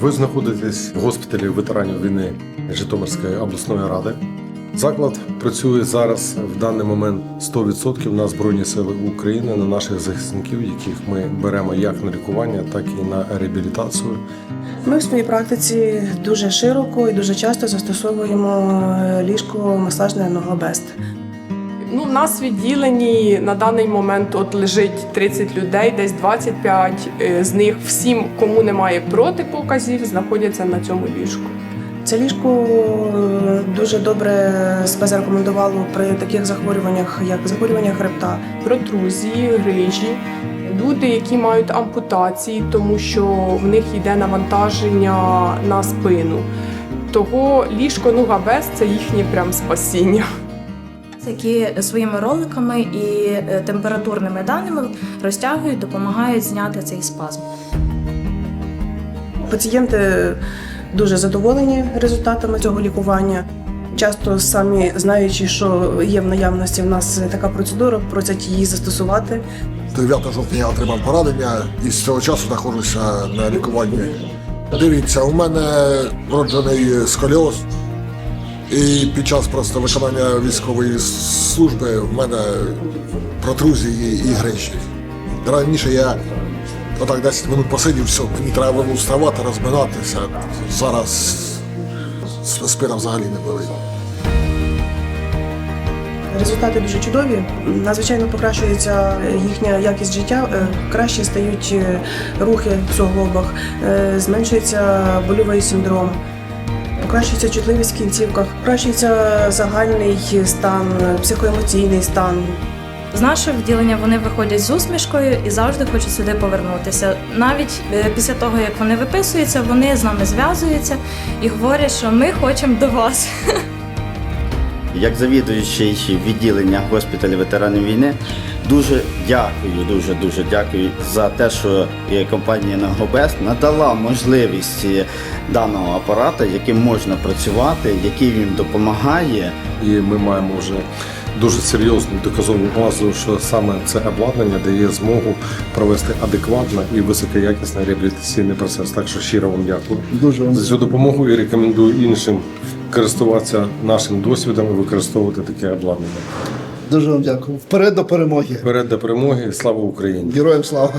Ви знаходитесь в госпіталі ветеранів війни Житомирської обласної ради. Заклад працює зараз в даний момент 100% на Збройні Сили України, на наших захисників, яких ми беремо як на лікування, так і на реабілітацію. Ми в своїй практиці дуже широко і дуже часто застосовуємо е, ліжко масажне ногобест. Ну, в нас в відділенні на даний момент от лежить 30 людей, десь 25. Е, З них всім, кому немає протипоказів, знаходяться на цьому ліжку. Це ліжко е, дуже добре себе зарекомендувало при таких захворюваннях, як захворювання хребта. Протрузії, грижі, люди, які мають ампутації, тому що в них йде навантаження на спину. Того ліжко Нугабес це їхнє прям спасіння. Які своїми роликами і е, температурними даними розтягують, допомагають зняти цей спазм. Пацієнти дуже задоволені результатами цього лікування. Часто самі знаючи, що є в наявності в нас така процедура, просять її застосувати. 9 жовтня я отримав поранення і з цього часу знаходжуся на лікуванні. Дивіться, у мене вроджений сколіоз, і під час просто виконання військової служби в мене протрузії і грижі. Раніше я отак 10 минут посидів, все, мені треба було вставати, розминатися. Зараз спина взагалі не болить. Результати дуже чудові. Надзвичайно покращується їхня якість життя, е, краще стають е, рухи в суглобах, е, зменшується больовий синдром, покращується чутливість в кінцівках, покращується загальний стан, психоемоційний стан. З нашого відділення вони виходять з усмішкою і завжди хочуть сюди повернутися. Навіть е, після того, як вони виписуються, вони з нами зв'язуються і говорять, що ми хочемо до вас. Як завідуючий відділення госпіталю ветеранів війни, дуже дякую, дуже дуже дякую за те, що е, компанія Нагобест надала можливість е, даного апарата, яким можна працювати, який їм допомагає. І ми маємо вже дуже серйозну доказову базу, що саме це обладнання дає змогу провести адекватно і високоякісний реабілітаційний процес. Так що щиро вам дякую Дуже вам за цю допомогу і рекомендую іншим користуватися нашим досвідом і використовувати таке обладнання. дуже вам дякую. Вперед до перемоги. Вперед до перемоги, слава Україні! Героям слава!